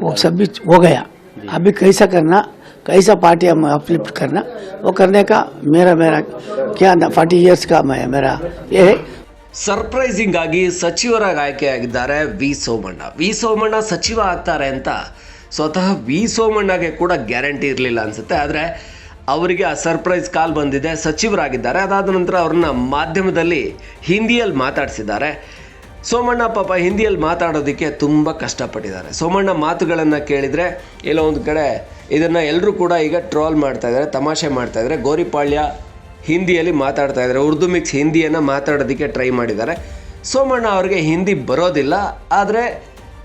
वो सब भी हो गया अभी कैसा करना कैसा पार्टी हम अपलिफ्ट करना वो करने का मेरा मेरा क्या फोर्टी इयर्स का मैं मेरा ये है ಸರ್ಪ್ರೈಸಿಂಗ್ ಆಗಿ ಸಚಿವರಾಗಿ ಆಯ್ಕೆಯಾಗಿದ್ದಾರೆ ವಿ ಸೋಮಣ್ಣ ವಿ ಸೋಮಣ್ಣ ಸಚಿವ ಆಗ್ತಾರೆ ಅಂತ ಸ್ವತಃ ವಿ ಸೋಮಣ್ಣಗೆ ಕೂಡ ಗ್ಯಾರಂಟಿ ಇರಲಿಲ್ಲ ಅನ್ಸುತ್ತೆ ಆದರೆ ಅವರಿಗೆ ಆ ಸರ್ಪ್ರೈಸ್ ಕಾಲ್ ಬಂದಿದೆ ಸಚಿವರಾಗಿದ್ದಾರೆ ಅದಾದ ನಂತರ ಅವ್ರನ್ನ ಮಾಧ್ಯಮದಲ್ಲಿ ಹಿಂದಿಯಲ್ಲಿ ಮಾತಾಡಿಸಿದ್ದಾರೆ ಸೋಮಣ್ಣ ಪಾಪ ಹಿಂದಿಯಲ್ಲಿ ಮಾತಾಡೋದಕ್ಕೆ ತುಂಬ ಕಷ್ಟಪಟ್ಟಿದ್ದಾರೆ. ಸೋಮಣ್ಣ ಮಾತುಗಳನ್ನು ಕೇಳಿದರೆ ಎಲ್ಲೋ ಒಂದು ಕಡೆ ಇದನ್ನು ಎಲ್ಲರೂ ಕೂಡ ಈಗ ಟ್ರೋಲ್ ಮಾಡ್ತಾ ಇದ್ದಾರೆ, ತಮಾಷೆ ಮಾಡ್ತಾ ಇದ್ದಾರೆ. ಗೋರಿಪಾಳ್ಯ ಹಿಂದಿಯಲ್ಲಿ ಮಾತಾಡ್ತಾ ಇದ್ದಾರೆ. ಉರ್ದು ಮಿಕ್ಸ್ ಹಿಂದಿಯನ್ನು ಮಾತಾಡೋದಕ್ಕೆ ಟ್ರೈ ಮಾಡಿದ್ದಾರೆ. ಸೋಮಣ್ಣ ಅವರಿಗೆ ಹಿಂದಿ ಬರೋದಿಲ್ಲ, ಆದರೆ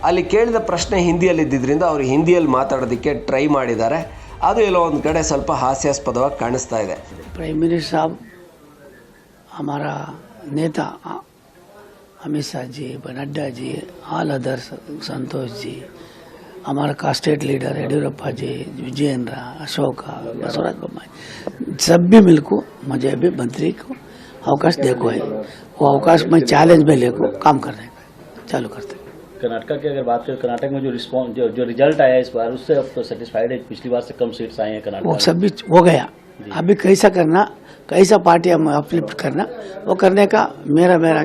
ಅಲ್ಲಿ ಕೇಳಿದ ಪ್ರಶ್ನೆ ಹಿಂದಿಯಲ್ಲಿ ಇದ್ದಿದ್ದರಿಂದ ಅವರು ಹಿಂದಿಯಲ್ಲಿ ಮಾತಾಡೋದಕ್ಕೆ ಟ್ರೈ ಮಾಡಿದ್ದಾರೆ. ಅದು ಎಲ್ಲೋ ಒಂದು ಕಡೆ ಸ್ವಲ್ಪ ಹಾಸ್ಯಾಸ್ಪದವಾಗಿ ಕಾಣಿಸ್ತಾ ಇದೆ. ಪ್ರೈಮ್ ಮಿನಿಸ್ಟರ್ ಸಾಬ್ ನೇತಾ अमित शाह जी नड्डा जी ऑल अदर्स संतोष जी हमारा का स्टेट लीडर येडियुरप्पा जी विजयेंद्र अशोक बसवराज बोम्माई सब भी मिलको मुझे भी मंत्री को अवकाश देखो है। वो अवकाश में चैलेंज में लेको काम करने का चालू करते हैं। कर्नाटका की अगर बात करें कर्नाटक में जो रिस्पॉन्स जो जो रिज़ल्ट आया इस बार उससे अब तो सेटिस्फाइड है। पिछली बार से कम सीट्स आए हैं कर्नाटक वो सब भी हो गया। अभी कैसा करना कैसा पार्टी हम अपलिफ्ट करना वो करने का मेरा मेरा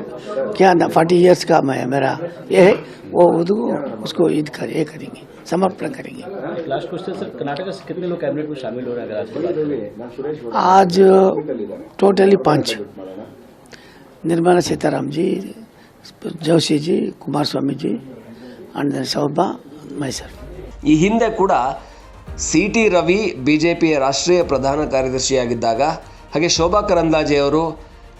क्या फोर्टी इयर्स का मैं मेरा ये है वो उसको उसको ईद कर ये करेंगे समर्पण करेंगे एक लास्ट क्वेश्चन सर कर्नाटक से कितने लोग कैबिनेट में शामिल हो रहे हैं अगर आज की बात करें आज टोटली पांच निर्मला सीताराम जी जोशी जी कुमार स्वामी जी अंड सौबा मैसर ಈ ಹಿಂದೆ ಕೂಡ C T Ravi B J ಪಿಯ ರಾಷ್ಟ್ರೀಯ ಪ್ರಧಾನ ಕಾರ್ಯದರ್ಶಿಯಾಗಿದ್ದಾಗ ಹಾಗೆ ಶೋಭಾ ಕರಂದ್ಲಾಜೆ ಅವರು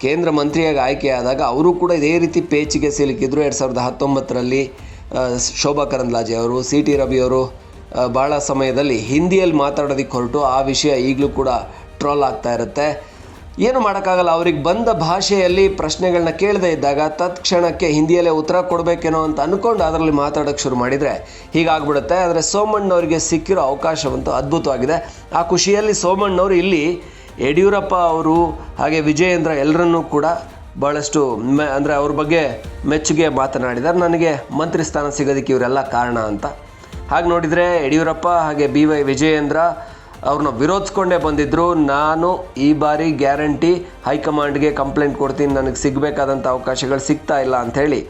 ಕೇಂದ್ರ ಮಂತ್ರಿಯಾಗಿ ಆಯ್ಕೆಯಾದಾಗ ಅವರು ಕೂಡ ಇದೇ ರೀತಿ ಪೇಚಿಗೆ ಸಿಲುಕಿದ್ರು. ಎರಡು ಸಾವಿರದ ಹತ್ತೊಂಬತ್ತರಲ್ಲಿ ಶೋಭಾ ಕರಂದ್ಲಾಜೆ ಅವರು ಸಿ ಟಿ ರವಿ ಅವರು ಆ, ಭಾಳ ಸಮಯದಲ್ಲಿ ಹಿಂದಿಯಲ್ಲಿ ಮಾತಾಡೋದಕ್ಕೆ ಹೊರಟು ಆ ವಿಷಯ ಈಗಲೂ ಕೂಡ ಟ್ರೋಲ್ ಆಗ್ತಾ ಇರುತ್ತೆ. ಏನು ಮಾಡೋಕ್ಕಾಗಲ್ಲ ಅವ್ರಿಗೆ ಬಂದ ಭಾಷೆಯಲ್ಲಿ ಪ್ರಶ್ನೆಗಳನ್ನ ಕೇಳದೇ ಇದ್ದಾಗ ತತ್ಕ್ಷಣಕ್ಕೆ ಹಿಂದಿಯಲ್ಲೇ ಉತ್ತರ ಕೊಡಬೇಕೇನೋ ಅಂತ ಅಂದ್ಕೊಂಡು ಅದರಲ್ಲಿ ಮಾತಾಡೋಕ್ಕೆ ಶುರು ಮಾಡಿದರೆ ಹೀಗಾಗ್ಬಿಡುತ್ತೆ. ಆದರೆ ಸೋಮಣ್ಣವರಿಗೆ ಸಿಕ್ಕಿರೋ ಅವಕಾಶವಂತೂ ಅದ್ಭುತವಾಗಿದೆ. ಆ ಖುಷಿಯಲ್ಲಿ ಸೋಮಣ್ಣವರು ಇಲ್ಲಿ ಯಡಿಯೂರಪ್ಪ ಅವರು ಹಾಗೆ ವಿಜಯೇಂದ್ರ ಎಲ್ಲರನ್ನೂ ಕೂಡ ಭಾಳಷ್ಟು ಮೆ ಅಂದರೆ ಅವ್ರ ಬಗ್ಗೆ ಮೆಚ್ಚುಗೆ ಮಾತನಾಡಿದ್ದಾರೆ. ನನಗೆ ಮಂತ್ರಿ ಸ್ಥಾನ ಸಿಗೋದಕ್ಕೆ ಇವರೆಲ್ಲ ಕಾರಣ ಅಂತ. ಹಾಗೆ ನೋಡಿದರೆ ಯಡಿಯೂರಪ್ಪ ಹಾಗೆ ಬಿ ವೈ ವಿಜಯೇಂದ್ರ ಅವ್ರನ್ನ ವಿರೋಧಿಸ್ಕೊಂಡೇ ಬಂದಿದ್ದರು ನಾನು ಈ ಬಾರಿ ಗ್ಯಾರಂಟಿ ಹೈಕಮಾಂಡ್ಗೆ ಕಂಪ್ಲೇಂಟ್ ಕೊಡ್ತೀನಿ. ನನಗೆ ಸಿಗಬೇಕಾದಂಥ ಅವಕಾಶಗಳು ಸಿಗ್ತಾ ಇಲ್ಲ ಅಂಥೇಳಿ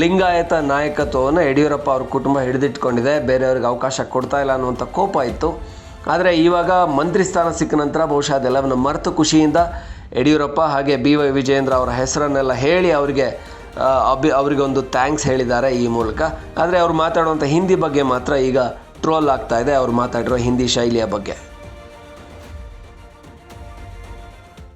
ಲಿಂಗಾಯತ ನಾಯಕತ್ವವನ್ನು ಯಡಿಯೂರಪ್ಪ ಅವ್ರ ಕುಟುಂಬ ಹಿಡಿದಿಟ್ಕೊಂಡಿದೆ. ಬೇರೆಯವ್ರಿಗೆ ಅವಕಾಶ ಕೊಡ್ತಾ ಇಲ್ಲ ಅನ್ನುವಂಥ ಕೋಪ ಇತ್ತು. ಆದರೆ ಇವಾಗ ಮಂತ್ರಿ ಸ್ಥಾನ ಸಿಕ್ಕ ನಂತರ ಬಹುಶಃ ಅದೆಲ್ಲವನ್ನು ಮರೆತು ಖುಷಿಯಿಂದ ಯಡಿಯೂರಪ್ಪ ಹಾಗೆ ಬಿ ವೈ ವಿಜಯೇಂದ್ರ ಅವರ ಹೆಸರನ್ನೆಲ್ಲ ಹೇಳಿ ಅವರಿಗೆ ಅಭಿ ಅವರಿಗೆ ಒಂದು ಥ್ಯಾಂಕ್ಸ್ ಹೇಳಿದ್ದಾರೆ ಈ ಮೂಲಕ. ಆದರೆ ಅವ್ರು ಮಾತಾಡುವಂಥ ಹಿಂದಿ ಬಗ್ಗೆ ಮಾತ್ರ ಈಗ ಟ್ರೋಲ್ ಆಗ್ತಾ ಇದೆ. ಅವ್ರು ಮಾತಾಡಿರೋ ಹಿಂದಿ ಶೈಲಿಯ ಬಗ್ಗೆ.